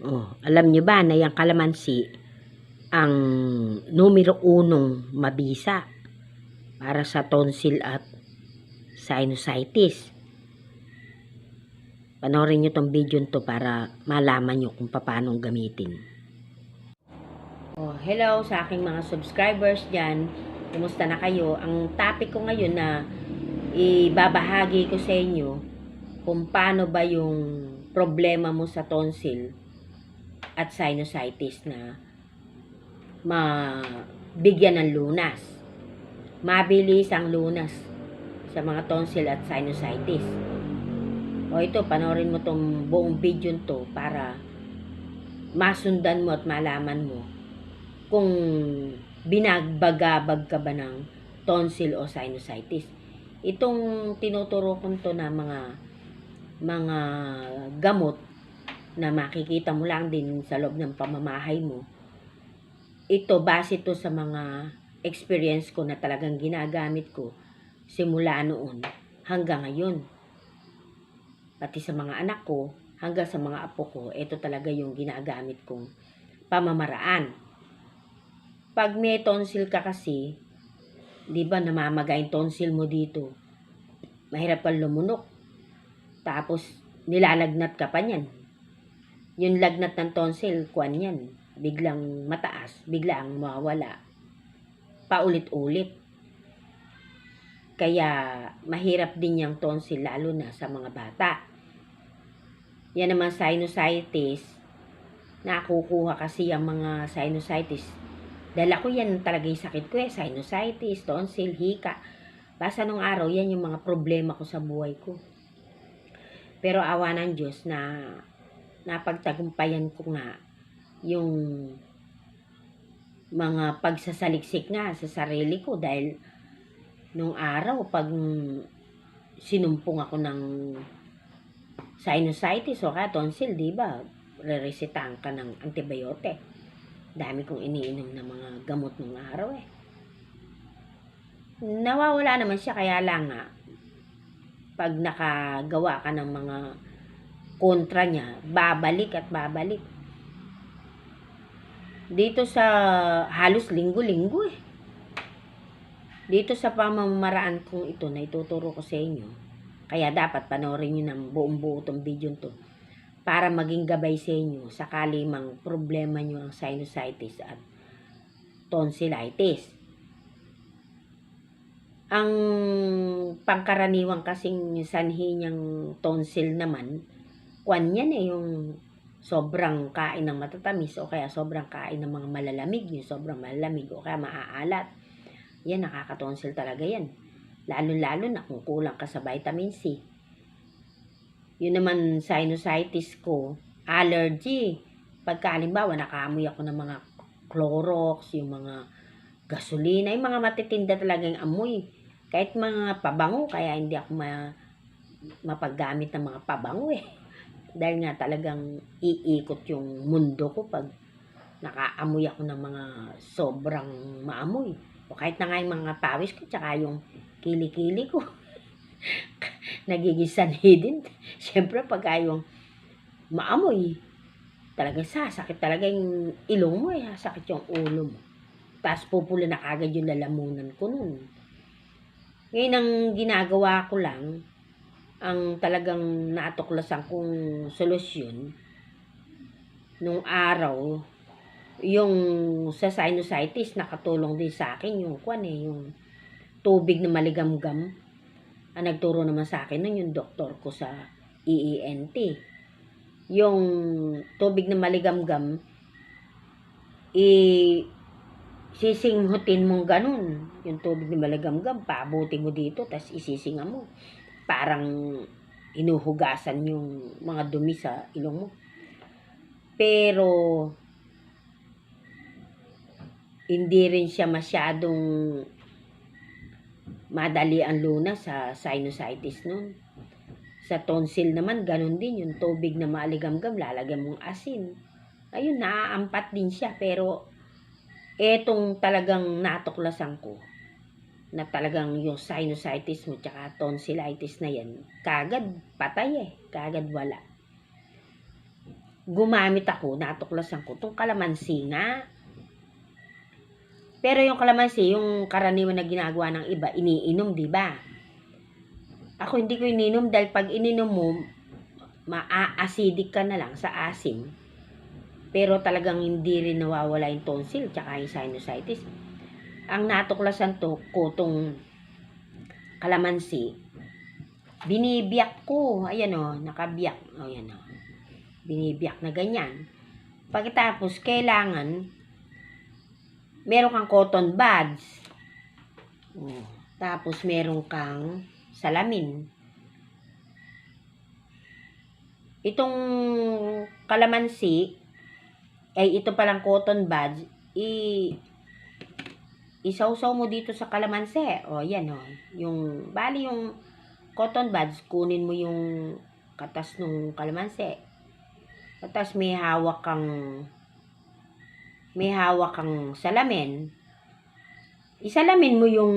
Oh, alam nyo ba na yung kalamansi ang numero unong mabisa para sa tonsil at sinusitis. Panoorin nyo tong video to para malaman nyo kung paano gamitin. Oh, hello sa aking mga subscribers dyan. Kumusta na kayo? Ang topic ko ngayon na ibabahagi ko sa inyo kung paano ba yung problema mo sa tonsil at sinusitis na mabigyan ng lunas. Mabilis ang lunas sa mga tonsil at sinusitis. O ito, panoorin mo tong buong video to para masundan mo at malaman mo kung binagbagabag ka ba ng tonsil o sinusitis. Itong tinuturo ko to na mga mga gamot na makikita mo lang din sa loob ng pamamahay mo. Ito, base to sa mga experience ko na talagang ginagamit ko simula noon hanggang ngayon. Pati sa mga anak ko, hanggang sa mga apo ko, ito talaga yung ginagamit kong pamamaraan. Pag may tonsil ka kasi, di ba namamagay yung tonsil mo dito, mahirap kang lumunok. Tapos, nilalagnat ka pa niyan. Yung lagnat ng tonsil, kuan yan. Biglang mataas, biglang mawawala. Paulit-ulit. Kaya, mahirap din yung tonsil, lalo na sa mga bata. Yan naman sinusitis, nakukuha kasi yung mga sinusitis. Dala ko yan talaga yung sakit ko eh, sinusitis, tonsil, hika. Basta nung araw, yan yung mga problema ko sa buhay ko. Pero awa ng Diyos na napagtagumpayan ko nga yung mga pagsasaliksik nga sa sarili ko dahil nung araw pag sinumpong ako ng sinusitis o kaya tonsil, di ba? Reresitahan ka ng antibiotic. Dami kong iniinom ng mga gamot nung araw eh. Nawawala naman siya kaya lang nga pag nakagawa ka ng mga kontra niya, babalik at babalik. Dito sa halos linggo-linggo eh. Dito sa pamamaraan kong ito na ituturo ko sa inyo, kaya dapat panoorin nyo ng buong buo itong video to para maging gabay sa inyo sakali mang problema nyo ang sinusitis at tonsillitis. Ang pangkaraniwang kasing sanhi niyang tonsil naman, kwan yan eh, yung sobrang kain ng matatamis o kaya sobrang kain ng mga malalamig, yung sobrang malalamig o kaya maaalat. Yan, nakakatonsil talaga yan. Lalo-lalo na kung kulang ka sa vitamin C. Yun naman sinusitis ko, allergy. Pagka halimbawa, nakamoy ako ng mga Clorox, yung mga gasolina, yung mga matitinda talagang amoy. Kahit mga pabango, kaya hindi ako ma mapaggamit ng mga pabango eh. Dahil nga talagang iikot yung mundo ko pag nakaamoy ako ng mga sobrang maamoy. O kahit na nga yung mga pawis ko, tsaka yung kilikili ko. Nagiging sanhi din. Siyempre, pagka yung maamoy, talaga sasakit talaga yung ilong mo eh. Sakit yung ulo mo. Tapos pupula na kagad yung lalamunan ko nun. Ngayon ang ginagawa ko lang, ang talagang natuklasan kong solusyon, nung araw, yung sa sinusitis, nakatulong din sa akin yung kwan eh, yung tubig na maligamgam. Ang nagturo naman sa akin nun yung doktor ko sa EENT. Yung tubig na maligamgam, i sisinghutin mong ganun. Yung tubig na maligamgam, paabutin mo dito, tapos isisinga mo. Parang inuhugasan yung mga dumi sa ilong mo. Pero, hindi rin siya masyadong madali ang lunas sa sinusitis nun. Sa tonsil naman, ganun din. Yung tubig na maligamgam, lalagyan mong asin. Ayun, naaampat din siya. Pero, etong talagang natuklasan ko, na talagang yung sinusitis mo, tsaka tonsillitis na yan, kagad patay eh. Kagad wala. gumamit ako, natuklasan ko, itong kalamansi nga. Pero yung kalamansi, yung karaniwan na ginagawa ng iba, iniinom, di ba? Ako hindi ko ininom dahil pag ininom mo, maa-acidic ka na lang sa asim. Pero talagang hindi rin nawawala yung tonsil tsaka yung sinusitis. Ang natuklasan to ko tong kalamansi, binibiyak ko. Ayan o, nakabiyak. O, ayan o. Binibiyak na ganyan. Pagkatapos, kailangan meron kang cotton buds. O, tapos, meron kang salamin. Itong kalamansi, ay ito palang cotton buds, i isawsaw mo dito sa kalamansi. O, yan o. Yung, bali yung cotton buds, kunin mo yung katas ng kalamansi. Tapos may hawak kang may hawak kang salamin. Isalamin mo yung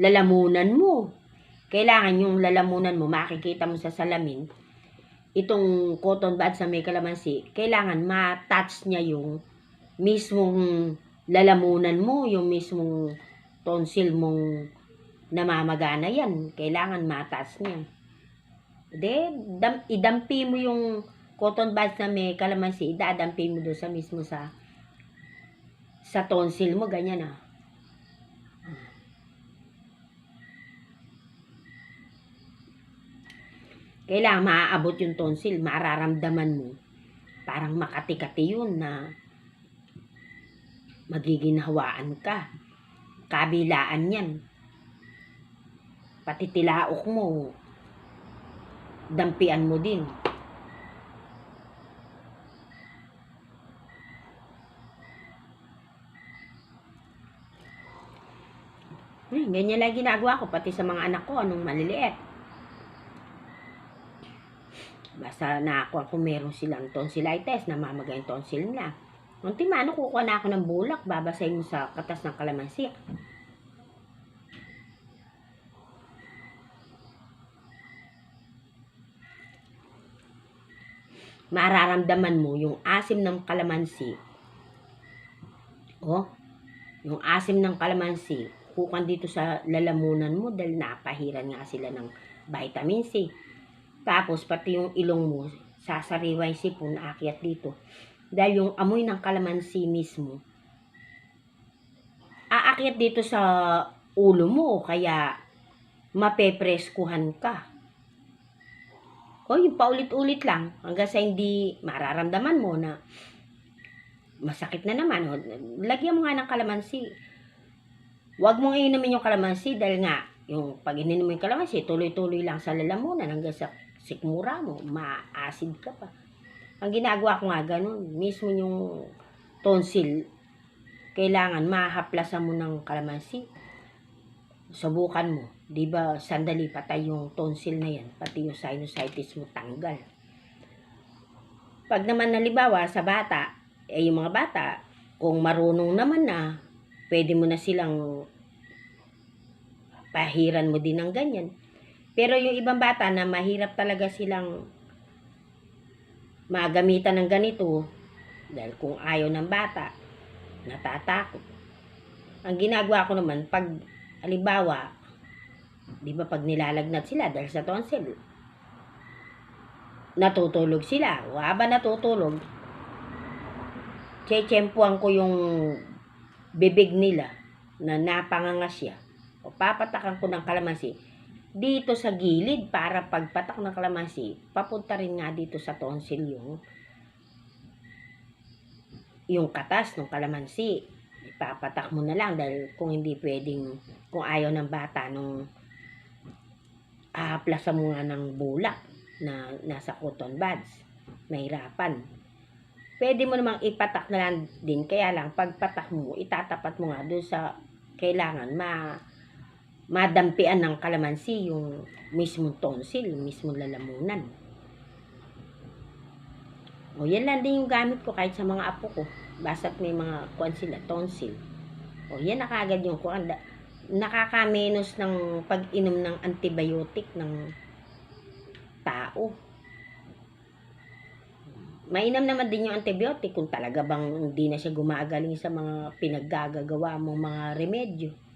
lalamunan mo. Kailangan yung lalamunan mo, makikita mo sa salamin, itong cotton buds sa may kalamansi, kailangan ma-touch niya yung mismong lalamunan mo, yung mismong tonsil mong namamagana yan. Kailangan ma-touch niya. De, dam, idampi mo yung cotton buds na may kalamansi, idadampi mo doon sa mismo sa sa tonsil mo, ganyan ah. Kailangan maaabot yung tonsil, mararamdaman mo. Parang makati-kati yun na magiginhawaan ka. Kabilaan yan. Pati tilaok mo, dampian mo din. Hmm, ganyan lang ginagawa ko, pati sa mga anak ko, anong maliliit. Basta nakakuha ko meron silang tonsillitis, namamagay yung tonsil nila. Unti mano, kukuha na ako ng bulak, babasahin mo sa katas ng kalamansi. Mararamdaman mo yung asim ng kalamansi. Oh, yung asim ng kalamansi, kukan dito sa lalamunan mo dahil napahiran nga sila ng vitamin C. Tapos, pati yung ilong mo, sasariwa yung sipon, aakyat dito. Dahil yung amoy ng kalamansi mismo, aakyat dito sa ulo mo, kaya mapepreskuhan ka. O, yung paulit-ulit lang, hanggang sa hindi mararamdaman mo na masakit na naman. O, lagyan mo nga ng kalamansi. Huwag mong inumin yung kalamansi dahil nga, yung pag ininom mo yung kalamansi, tuloy-tuloy lang sa lalamunan hanggang sa sikmura mo, ma-acid ka pa. Ang ginagawa ko nga ganun, mismo yung tonsil, kailangan mahaplasan mo ng kalamansi. Subukan mo. Di ba sandali patay yung tonsil na yan, pati yung sinusitis mo tanggal. Pag naman nalibawa sa bata, eh yung mga bata, kung marunong naman na, pwede mo na silang pahiran mo din ng ganyan. Pero yung ibang bata na mahirap talaga silang magamitan ng ganito, dahil kung ayaw ng bata, natatakot. Ang ginagawa ko naman, pag, halimbawa, di ba pag nilalagnat sila dahil sa tonsil, natutulog sila. O ba natutulog, chechempuan ko yung bibig nila na napanganga siya. O papatakan ko ng kalamansi dito sa gilid para pagpatak ng kalamansi, papunta rin nga dito sa tonsil yung yung katas ng kalamansi. Ipapatak mo na lang dahil kung hindi pwedeng, kung ayaw ng bata nung ahaplasan mo nga ng bulak na nasa cotton buds, mahirapan. Pwede mo namang ipatak na lang din, kaya lang pagpatak mo, itatapat mo nga doon sa kailangan ma madampian ng kalamansi yung mismong tonsil, yung mismong lalamunan. O yan lang din yung gamit ko kahit sa mga apo ko. Basta't may mga kuan sila, tonsil. O yan na kagad yung kuan. Nakakamenos ng pag-inom ng antibiotic ng tao. mainam naman din yung antibiotic kung talaga bang hindi na siya gumagaling sa mga pinaggagawa mong mga remedyo.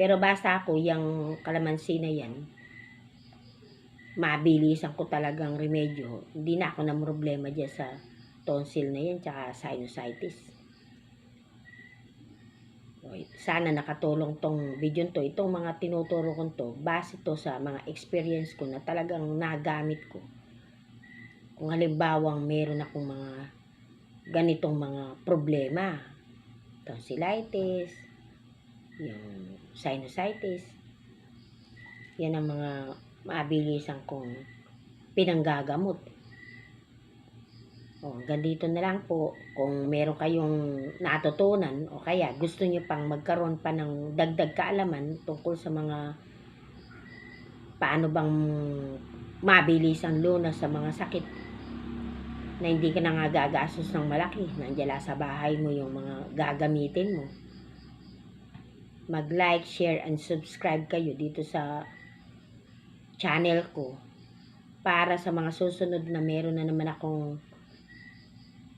Pero basta ako, yung kalamansi na yan, mabilisan ko talagang remedyo. Hindi na ako na problema dyan sa tonsil na yan, tsaka sinusitis. Sana nakatulong tong video to. Itong mga tinuturo ko to, base to sa mga experience ko na talagang nagamit ko. Kung halimbawang meron akong mga ganitong mga problema, tonsillitis, yung sinusitis, yan ang mga mabilisan kong pinanggagamot. O, hanggang dito na lang po. Kung meron kayong natutunan o kaya gusto nyo pang magkaroon pa ng dagdag kaalaman tungkol sa mga paano bang mabilis ang lunas sa mga sakit na hindi ka na nga gagastos ng malaki. Nandiyan sa bahay mo yung mga gagamitin mo. Mag-like, share, and subscribe kayo dito sa channel ko para sa mga susunod na meron na naman akong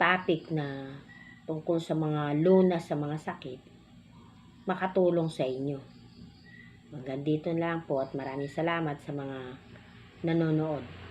topic na tungkol sa mga lunas sa mga sakit makatulong sa inyo. Hanggang dito lang po at maraming salamat sa mga nanonood.